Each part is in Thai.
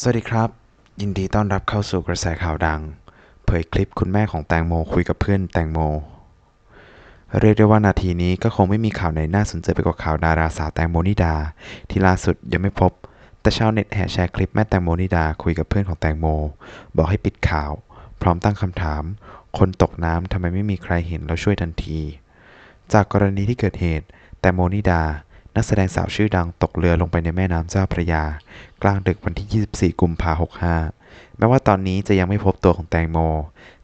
สวัสดีครับ ยินดีต้อนรับเข้าสู่กระแสข่าวดัง เผยคลิปคุณแม่ของแตงโมคุยกับเพื่อนแตงโม เรียกได้ว่านาทีนี้ก็คงไม่มีข่าวไหนน่าสนใจไปกว่าข่าวดาราสาวแตงโมนิดา ที่ล่าสุดยังไม่พบ แต่ชาวเน็ตแห่แชร์คลิปแม่แตงโมนิดาคุยกับเพื่อนของแตงโม บอกให้ปิดข่าว พร้อมตั้งคำถาม คนตกน้ำทำไมไม่มีใครเห็นแล้วช่วยทันที จากกรณีที่เกิดเหตุแตงโมนิดา นักแสดงสาวชื่อดังตกเรือลงไปในแม่น้ำเจ้าพระยา กลางดึกวันที่ 24 กุมภาพันธ์65 แม้ว่าตอนนี้จะยังไม่พบตัวของแตงโม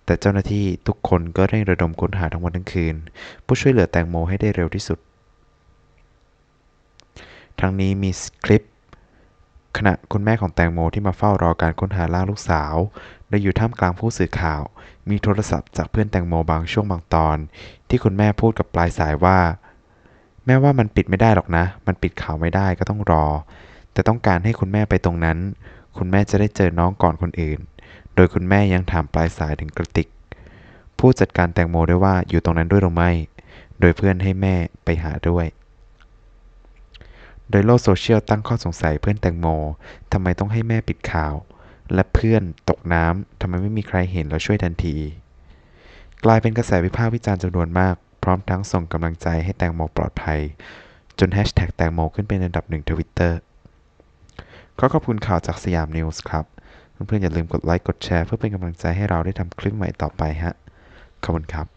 แต่เจ้าหน้าที่ทุกคนก็เร่งระดมค้นหาทั้งวันทั้งคืนเพื่อช่วยเหลือแตงโมให้ได้เร็วที่สุด ทั้งนี้มีคลิป ขณะคุณแม่ของแตงโมที่มาเฝ้ารอการค้นหาล่างลูกสาวโดยอยู่ท่ามกลางผู้สื่อข่าว มีโทรศัพท์จากเพื่อนแตงโมบางช่วงบางตอน ที่คุณแม่พูดกับปลายสายว่า แม่ว่ามันปิดไม่ได้หรอกนะ มันปิดข่าวไม่ได้ก็ต้องรอ แต่ต้องการให้คุณแม่ไปตรงนั้น คุณแม่จะได้เจอน้องก่อนคนอื่น โดยคุณแม่ยังถามปลายสายถึงกระติก ผู้จัดการแตงโมด้วยว่าอยู่ตรงนั้นด้วยหรือไม่ โดยเพื่อนให้แม่ไปหาด้วย โดยโลกโซเชียลตั้งข้อสงสัยเพื่อนแตงโมทำไมต้องให้แม่ปิดข่าว และเพื่อนตกน้ำทำไมไม่มีใครเห็นแล้วช่วยทันที กลายเป็นกระแสวิพากษ์วิจารณ์จำนวนมาก พร้อมทั้งส่งกำลังใจให้แตงโมปลอดภัย จนแฮชแท็กแตงโมขึ้นเป็นอันดับหนึ่งทวิตเตอร์ขอขอบคุณข่าวจากสยามนิวส์ครับ เพื่อนๆอย่าลืมกดไลค์กดแชร์เพื่อเป็นกำลังใจให้เราได้ทำคลิปใหม่ต่อไปฮะ ขอบคุณครับ